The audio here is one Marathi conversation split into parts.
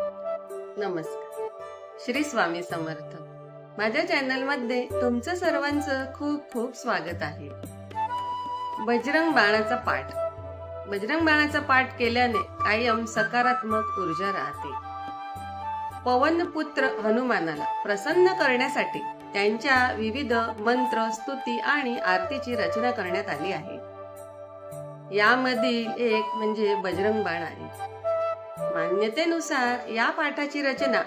नमस्कार. श्री स्वामी समर्थ. माझ्या चॅनलमध्ये तुमचं सर्वांचं खूप खूप स्वागत आहे. बजरंग बाणाचा पाठ. बजरंग बाणाचा पाठ केल्याने कायम सकारात्मक ऊर्जा राहते. पवन पुत्र हनुमानाला प्रसन्न करण्यासाठी त्यांच्या विविध मंत्र स्तुती आणि आरतीची रचना करण्यात आली आहे. यामधील एक म्हणजे बजरंग बाण आहे. मान्यतेनुसार या पाठाची रचना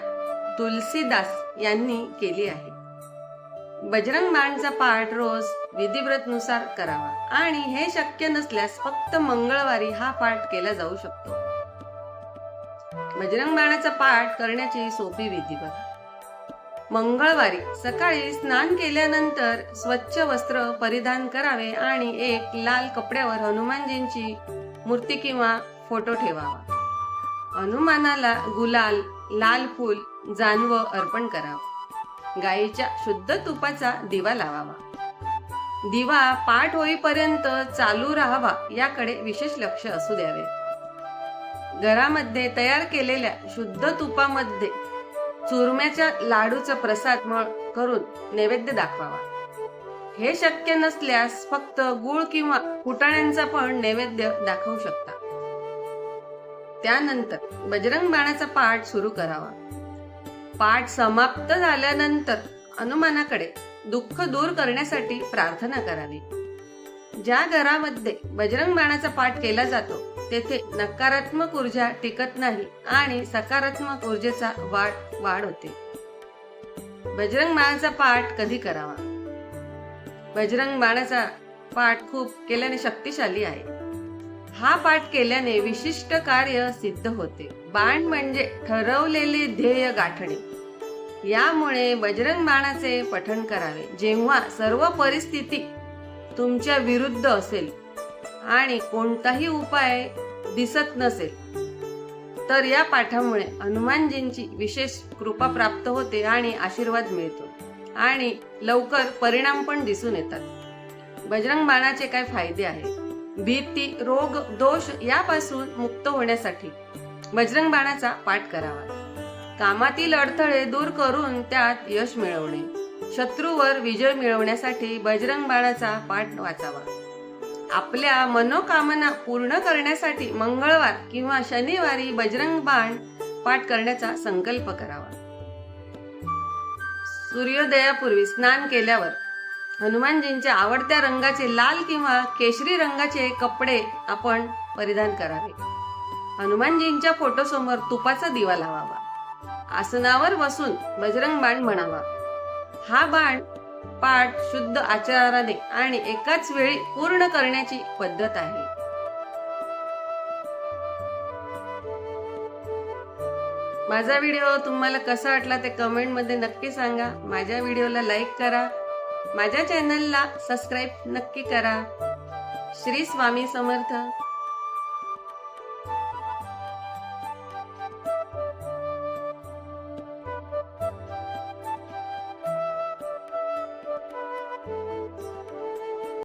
तुलसीदास यांनी केली आहे. बजरंग बाणचा पाठ रोज विधिव्रतनुसार करावा. आणि हे शक्य नसल्यास फक्त मंगळवारी हा पाठ केला जाऊ शकतो. बजरंग बाणाचा पाठ करण्याची सोपी विधी बघा. मंगळवारी सकाळी स्नान केल्यानंतर स्वच्छ वस्त्र परिधान करावे आणि एक लाल कपड्यावर हनुमानजींची मूर्ती किंवा फोटो ठेवावा. हनुमानाला गुलाल लाल फूल जानव अर्पण करावं. गायीच्या शुद्ध तुपाचा दिवा लावावा. दिवा पाठ होईपर्यंत चालू राहावा याकडे विशेष लक्ष असू द्यावे. घरामध्ये तयार केलेल्या शुद्ध तुपामध्ये चुरम्याच्या लाडूचा प्रसाद मळ करून नैवेद्य दाखवावा. हे शक्य नसल्यास फक्त गुळ किंवा फुटाण्यांचा पण नैवेद्य दाखवू शकता. त्यानंतर बजरंग बाणाचा पाठ सुरू करावा. पाठ समाप्त झाल्यानंतर हनुमानाकडे दुःख दूर करण्यासाठी प्रार्थना करावी. ज्या घरामध्ये बजरंग बाणाचा पाठ केला जातो तेथे नकारात्मक ऊर्जा टिकत नाही आणि सकारात्मक ऊर्जेचा वाढ वाढ होते. बजरंग बाणाचा पाठ कधी करावा? बजरंग बाणाचा पाठ खूप केल्याने शक्तिशाली आहे. हा पाठ केल्याने विशिष्ट कार्य सिद्ध होते. बाण म्हणजे ठरवलेले ध्येय गाठणे. यामुळे बजरंग बाणाचे पठण करावे. जेव्हा सर्व परिस्थिती तुमच्या विरुद्ध असेल आणि कोणताही उपाय दिसत नसेल तर या पाठामुळे हनुमानजींची विशेष कृपा प्राप्त होते आणि आशीर्वाद मिळतो आणि लवकर परिणाम पण दिसून येतात. बजरंग बाणाचे काय फायदे आहेत? भीती रोग दोष यापासून मुक्त होण्यासाठी बजरंग बाणाचा पाठ करावा. कामातील अडथळे दूर करून त्यात यश मिळवणे. शत्रूवर विजय मिळवण्यासाठी बजरंग बाणाचा पाठ वाचावा. आपल्या मनोकामना पूर्ण करण्यासाठी मंगळवार किंवा शनिवारी बजरंग बाण पाठ करण्याचा संकल्प करावा. सूर्योदयापूर्वी स्नान केल्यावर हनुमानजींच्या आवडत्या रंगाचे लाल किंवा केशरी रंगाचे कपडे आपण परिधान करावे. हनुमानजींच्या फोटोसमोर तुपाचा दिवा लावावा. आसनावर बसून बजरंग बाण म्हणावा. हा बाण पाठ शुद्ध आचाराने आणि एकाच वेळी पूर्ण करण्याची पद्धत आहे. माझा व्हिडिओ तुम्हाला कसा वाटला ते कमेंटमध्ये नक्की सांगा. माझ्या व्हिडिओला लाईक करा. माझ्या चॅनलला सबस्क्राईब नक्की करा. श्री स्वामी समर्थ.